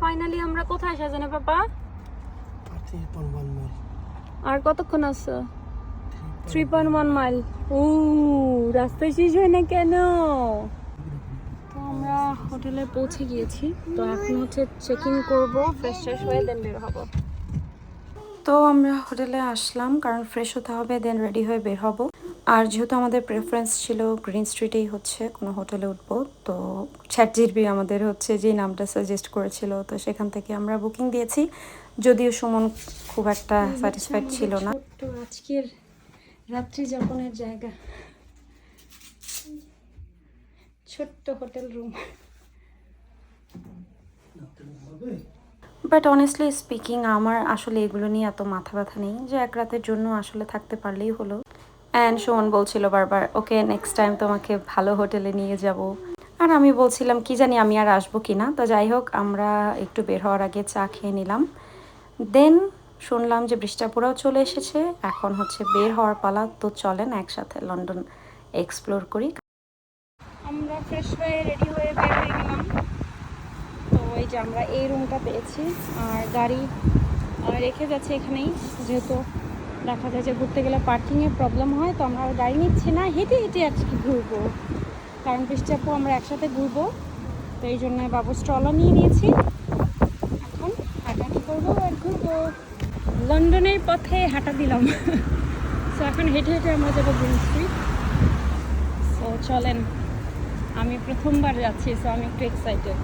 Finally আমরা কোথায় পাপা? আর পয়েন্ট ওয়ান মাইল আর কতক্ষণ আছে? থ্রি পয়েন্ট ওয়ান মাইল ও রাস্তায় শেষ হয় না কেন? তো আমরা হোটেলে পৌঁছে গিয়েছি। তো এখন হচ্ছে চেক ইন করব ফ্রেশ ট্রেশ হয়ে দেন বের হব। তো আমরা হোটেলে আসলাম কারণ ফ্রেশ হতে হবে দেন রেডি হয়ে বের হব। আর যেহেতু আমাদের প্রেফারেন্স ছিল গ্রিন স্ট্রিটেই হচ্ছে কোনো হোটেলে উঠবো তো চ্যাট জিরবি আমাদের হচ্ছে যে নামটা সাজেস্ট করেছিল তো সেখান থেকে আমরা বুকিং দিয়েছি। যদিও সুমন খুব একটা স্যাটিসফাইড ছিল না। ছোট্ট আজকের রাত্রি যাপনের জায়গা। ছোট্ট hotel room but honestly speaking আমার আসলে এগুলো নিয়ে এত মাথা ব্যথা নেই যে এক রাতের জন্য আসলে থাকতে পারলেই হলো। অ্যান্ড সুমন বলছিল বারবার ওকে নেক্সট টাইম তোমাকে ভালো হোটেলে নিয়ে যাব। আর আমি বলছিলাম, কি জানি আমি আর আসব কি না তো যাই হোক, আমরা একটু বের হওয়ার আগে চা খেয়ে নিলাম। দেন শুনলাম যে বৃষ্টাপুরাও চলে এসেছে। এখন হচ্ছে বের হওয়ার পালা। তো চলেন একসাথে লন্ডন এক্সপ্লোর করি। আমরা ফ্রেশ হয়ে রেডি হয়ে বের হয়ে গেলাম। তো এই যে আমরা এই রুমটা পেয়েছি। আর গাড়ি রেখে যাচ্ছে এখানেই। যেহেতু দেখা যায় যে ঘুরতে গেলে পার্কিংয়ের প্রবলেম হয়, তো আমরা গাড়ি নিচ্ছি না, হেঁটে হেঁটে আজকে ঘুরবো। কারণ বৃষ্টি আপু, আমরা একসাথে ঘুরবো, তো এই জন্য বাবু স্ট্রলার নিয়ে নিয়েছি। এখন হাঁটাহাঁটি করব আর ঘুরবো। লন্ডনের পথে হাঁটা দিলাম। সো এখন হেঁটে হেঁটে আমরা যাব গ্রিন স্ট্রিট তো চলেন, আমি প্রথমবার যাচ্ছি সো আমি একটু এক্সাইটেড